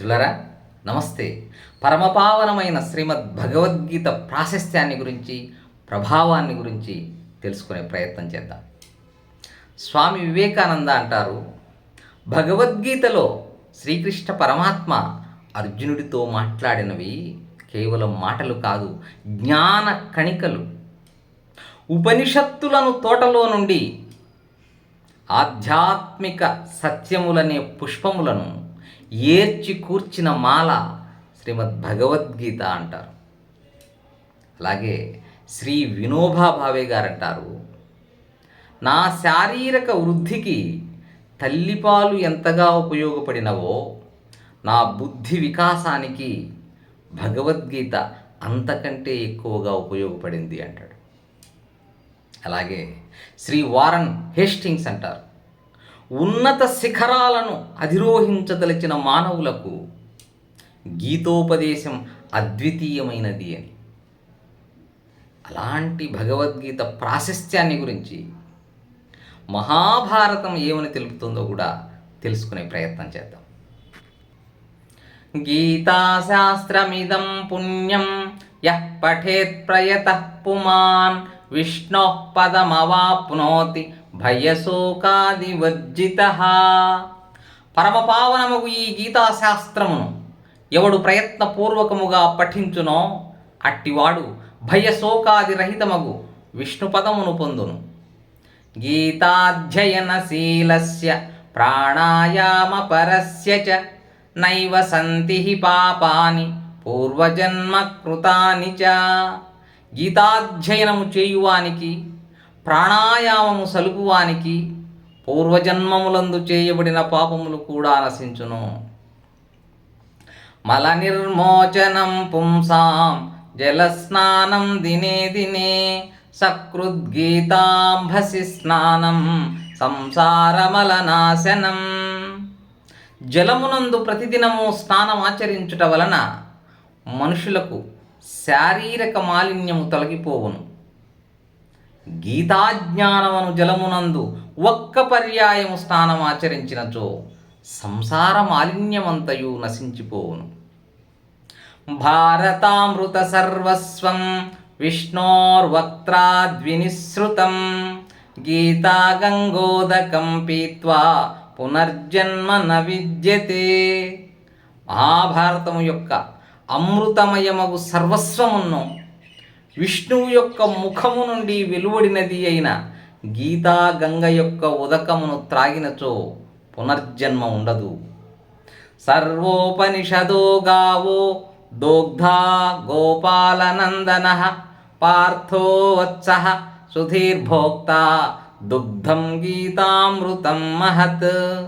మిత్రులరా నమస్తే. పరమపావనమైన శ్రీమద్ భగవద్గీత ప్రాశస్త్యాన్ని గురించి ప్రభావాన్ని గురించి తెలుసుకునే ప్రయత్నం చేద్దాం. స్వామి వివేకానంద అంటారు భగవద్గీతలో శ్రీకృష్ణ పరమాత్మ అర్జునుడితో మాట్లాడినవి కేవలం మాటలు కాదు జ్ఞాన కణికలు. ఉపనిషత్తులను తోటలో నుండి ఆధ్యాత్మిక సత్యములనే పుష్పములను ఏర్చి కూర్చిన మాల శ్రీమద్ భగవద్గీత అంటారు. అలాగే శ్రీ వినోబా భావే గారు అంటారు నా శారీరక వృద్ధికి తల్లిపాలు ఎంతగా ఉపయోగపడినవో నా బుద్ధి వికాసానికి భగవద్గీత అంతకంటే ఎక్కువగా ఉపయోగపడింది అంటాడు. అలాగే శ్రీ వారన్ హేస్టింగ్స్ అంటారు ఉన్నత శిఖరాలను అధిరోహించదలిచిన మానవులకు గీతోపదేశం అద్వితీయమైనది అని. అలాంటి భగవద్గీత ప్రాశస్త్యాన్ని గురించి మహాభారతం ఏమని తెలుపుతుందో కూడా తెలుసుకునే ప్రయత్నం చేద్దాం. గీతాశాస్త్రమిదం పుణ్యం యః పఠేత్ ప్రయత పుమాన్ విష్ణో పదమవాప్నోతి భయశోకాదివర్జిత. పరమపావనముగు ఈ గీతాశాస్త్రమును ఎవడు ప్రయత్నపూర్వకముగా పఠించునో అట్టివాడు భయశోకాదిరహితమగు విష్ణుపదమును పొందును. గీతాధ్యయనశీలస్య ప్రాణాయామపరస్య చ నైవ సంతి పాపాని పూర్వజన్మకృతాని చ. గీతాధ్యయనము చేయువానికి ప్రాణాయామము సలుపువానికి పూర్వజన్మములందు చేయబడిన పాపములు కూడా నశించును. మల నిర్మోచనం పుంసాం జలస్నానం దినే దినే సకృద్గీతాంభసి స్నానం సంసారమలనాశనం జలమునందు ప్రతిదినము స్నానం ఆచరించుట వలన మనుషులకు శారీరక మాలిన్యము తొలగిపోవును. గీతాజ్ఞానమును జలమునందు ఒక్క పర్యాయము స్నానం ఆచరించినచో సంసార మాలిన్యమంతయు నశించిపోవును. భారతామృత సర్వస్వం విష్ణోర్వక్త్రాద్వినిసృతం. గీతా గంగోదకం పీత్వా పునర్జన్మ న విద్యతే. మహాభారతము యొక్క అమృతమయమగు సర్వస్వమున్నో విష్ణువు యొక్క ముఖము నుండి వెలువడినది అయిన గీతా గంగ యొక్క ఉదకమును త్రాగినచో పునర్జన్మ ఉండదు. సర్వోపనిషదో గావో దోగ్ధా గోపాలనందన పార్థో వత్స సుధీర్భోక్త దుగ్ధం గీతామృతం మహత్.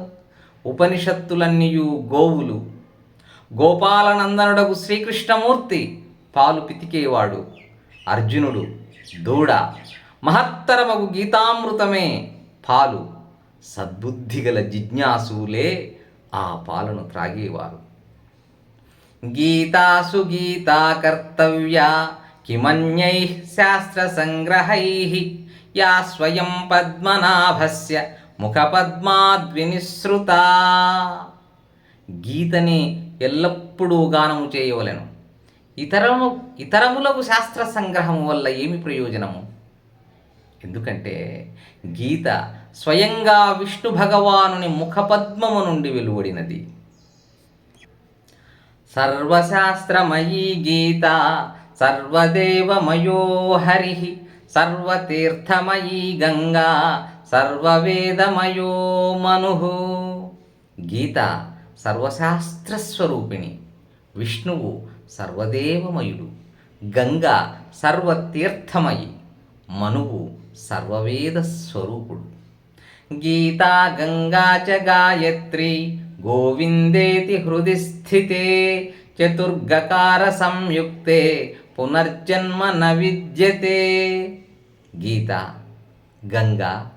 ఉపనిషత్తులన్నీయు గోవులు. గోపాలనందనుడకు శ్రీకృష్ణమూర్తి పాలు పితికేవాడు. అర్జునుడు దూడ మహత్తరమగు గీతామృతమే పాలు. సద్బుద్ధిగల జిజ్ఞాసులే ఆ పాలను త్రాగేవారు. గీతాసు గీతా కర్తవ్య కిమన్యై శాస్త్రసంగ్రహై యా స్వయం పద్మనాభస్య ముఖపద్మాద్వినిసృత. గీతని ఎల్లప్పుడూ గానము చేయవలెను. ఇతరము ఇతరములకు శాస్త్ర సంగ్రహము వల్ల ఏమి ప్రయోజనము? ఎందుకంటే గీత స్వయంగా విష్ణు భగవానుని ముఖపద్మము నుండి వెలువడినది. సర్వశాస్త్రమయీ గీత సర్వదేవమయో హరి సర్వతీర్థమయీ గంగా సర్వవేదమయో మను. గీత సర్వశాస్త్రస్వరూపిణి. విష్ణువు సర్వదేవమయుడు. గంగ సర్వతీర్థమయి. మనువు సర్వవేద స్వరూపుడు గీతా గంగా చ గాయత్రి గోవిందేతి హృది స్థితే. చతుర్గకార సంయుక్తే పునర్జన్మ న విద్యతే. గీత గంగా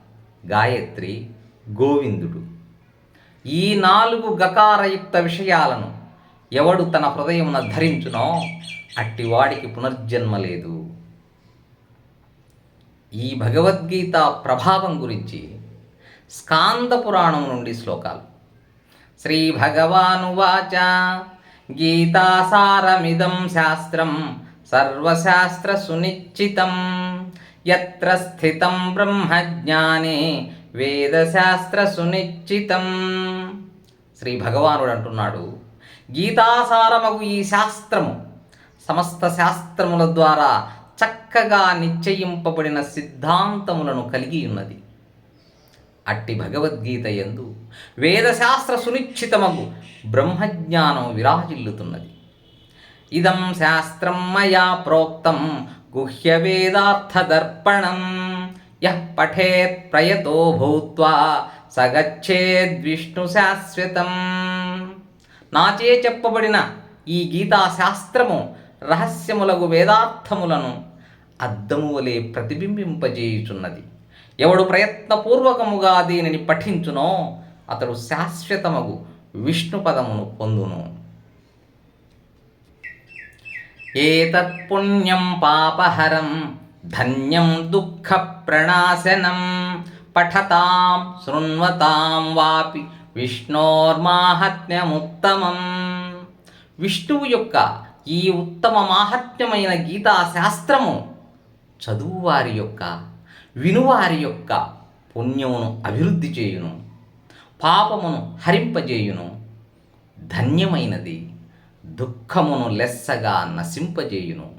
గాయత్రి గోవిందుడు. ఈ నాలుగు గకారయుక్త విషయాలను ఎవడు తన హృదయమున ధరించునో అట్టివాడికి పునర్జన్మ లేదు. ఈ భగవద్గీత ప్రభావం గురించి స్కాంద పురాణం నుండి శ్లోకాలు. శ్రీ భగవానువాచ గీతాసారమిదం శాస్త్రం సర్వశాస్త్ర సునిశ్చితం. ఎత్ర స్థితం బ్రహ్మజ్ఞానే వేదశాస్త్ర సునిశ్చితం. శ్రీ భగవానుడు అంటున్నాడు గీతాసారమగు ఈ శాస్త్రము సమస్త శాస్త్రముల ద్వారా చక్కగా నిశ్చయింపబడిన సిద్ధాంతములను కలిగి ఉన్నది. అట్టి భగవద్గీత ఎందు వేదశాస్త్ర సునిశ్చితమగు బ్రహ్మజ్ఞానం విరాజిల్లుతున్నది. ఇదం శాస్త్రం మయా ప్రోక్తం గుహ్య వేదార్థదర్పణం యః పఠేత్ ప్రయతో భూత్వా సగచ్చేద్విష్ణు శాశ్వతం. నాచే చెప్పబడిన ఈ గీతా శాస్త్రము రహస్యములగు వేదార్థములను అద్దము వలె ప్రతిబింబింపజేయుచున్నది. ఎవడు ప్రయత్నపూర్వకముగా దీనిని పఠించునో అతడు శాశ్వతమగు విష్ణు పదమును పొందును. ఏతత్ పుణ్యం పాపహరం ధన్యం దుఃఖ ప్రణాశనం పఠతాం శృణ్వతాం వాపి విష్ణోర్మాహత్మ్యముత్తమం విష్ణువు యొక్క ఈ ఉత్తమ మాహత్మ్యమైన గీతా శాస్త్రము చదువువారి యొక్క వినువారి యొక్క పుణ్యమును అభివృద్ధి చేయును పాపమును హరింపజేయును ధన్యమైనది దుఃఖమును లెస్సగా నశింపజేయును.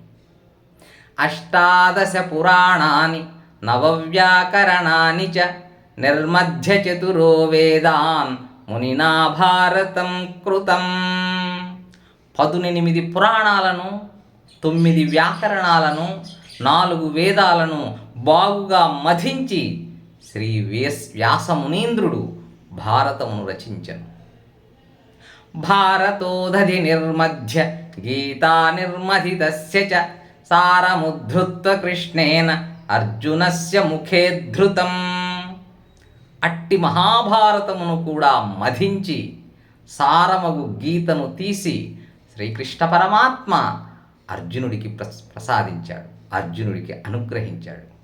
అష్టాదశ పురాణాని నవవ్యాకరణాని చ నిర్మధ్య చతురో వేదాన్ మునినా భారతం కృతం. పదునెనిమిది పురాణాలను తొమ్మిది వ్యాకరణాలను నాలుగు వేదాలను బాగుగా మధించి శ్రీ వేస్ వ్యాసమునీంద్రుడు భారతమును రచించను. భారతోధి నిర్మధ్య గీతా నిర్మథితస్య చ సారముద్ధృత్వ కృష్ణేన అర్జునస్య ముఖేద్ధృతం. అట్టి మహాభారతమును కూడా మధించి సారమగు గీతను తీసి శ్రీకృష్ణ పరమాత్మ అర్జునుడికి ప్రస్ ప్రసాదించాడు. అర్జునుడికి అనుగ్రహించాడు.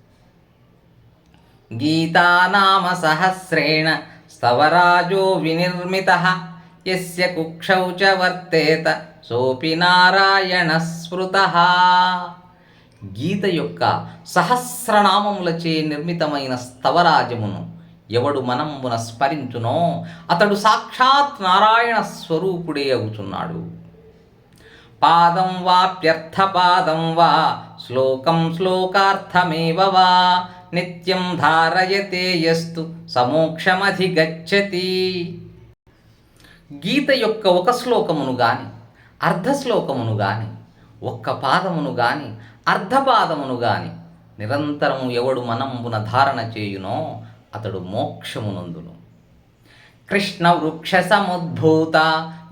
గీతానామ సహస్రేణ స్తవరాజో వినిర్మిత యస్య కుక్షౌ చ వర్తేత సోపి నారాయణ స్మృత. గీత యొక్క సహస్రనామములచే నిర్మితమైన స్తవరాజమును ఎవడు మనంబున స్మరించునో అతడు సాక్షాత్ నారాయణ స్వరూపుడే అవుతున్నాడు పాదం వాప్యర్థపాదం వా శ్లోకం శ్లోకార్థమేవ వా నిత్యం ధారయతే యస్తు సమోక్షమధిగచ్చతి. గీత యొక్క ఒక శ్లోకమును గాని అర్ధశ్లోకమును గాని ఒక్క పాదమును గాని అర్ధపాదమును గాని నిరంతరము ఎవడు మనంబున ధారణ చేయునో అతడు మోక్షమునందును. కృష్ణ వృక్ష సముద్భూత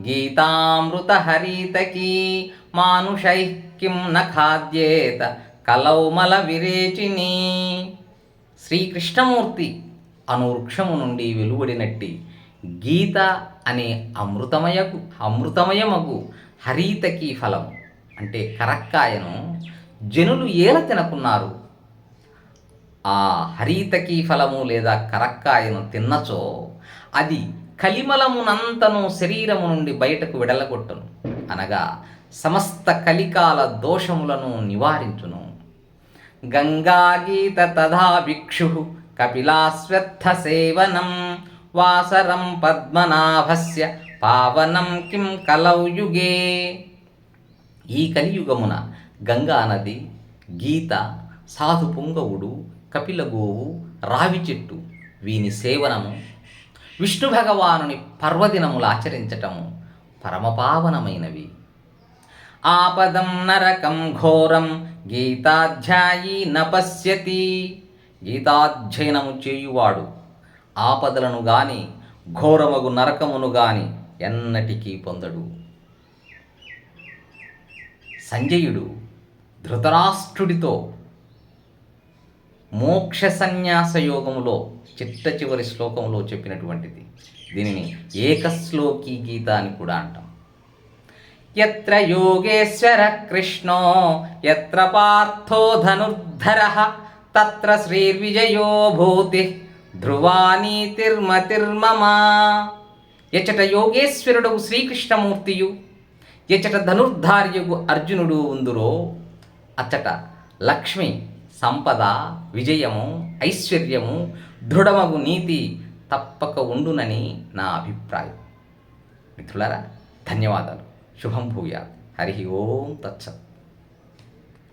గీతామృత హరితకీ మానుషై కిం న ఖాద్యేత కలౌమల విరేచిని. శ్రీకృష్ణమూర్తి అను వృక్షము నుండి వెలువడినట్టి గీత అనే అమృతమయకు అమృతమయమగు హరీతకి ఫలం అంటే కరక్కాయను జనులు ఏల తినకున్నారు? ఆ హరీతకి ఫలము లేదా కరక్కాయను తిన్నచో అది కలిమలమునంతను శరీరము నుండి బయటకు విడలగొట్టును. అనగా సమస్త కలికాల దోషములను నివారించును. గంగాగీత తథా భిక్షు కపిలాశ్వత్థ సేవనం వాసరం పద్మనాభస్య పావనం కిం కలౌయుగే. ఈ కలియుగమున గంగా నది గీత సాధు పుంగవుడు కపిలగోవు రావి చెట్టు వీని సేవనము విష్ణు భగవానుని పర్వదినములు ఆచరించటము పరమపావనమైనవి. ఆపదం నరకం ఘోరం గీతాధ్యాయి నపశ్యతి గీతాధ్యయనము చేయువాడు ఆపదలను గాని ఘోరమగు నరకమును గాని ఎన్నటికీ పొందడు. సంజయుడు ధృతరాష్ట్రుడితో మోక్ష సన్యాస యోగములో చిట్ట చివరి శ్లోకంలో చెప్పినటువంటిది. దీనిని ఏకశ్లోకి గీత అని కూడా అంటాం. ఎత్ర యోగేశ్వర కృష్ణో ఎత్ర పార్థో ధనుర్ధర తత్ర శ్రీర్విజయో భూతి ధ్రువానీతిర్మతిర్మమా. ఎచట యోగేశ్వరుడు శ్రీకృష్ణమూర్తియు ఎచట ధనుర్ధార్యుగు అర్జునుడు ఉందురో అచ్చట లక్ష్మి సంపద విజయము ఐశ్వర్యము దృఢమగు నీతి తప్పక ఉండునని నా అభిప్రాయం. మిత్రులారా ధన్యవాదాలు. శుభం భూయాత్. హరి ఓం తచ్చత్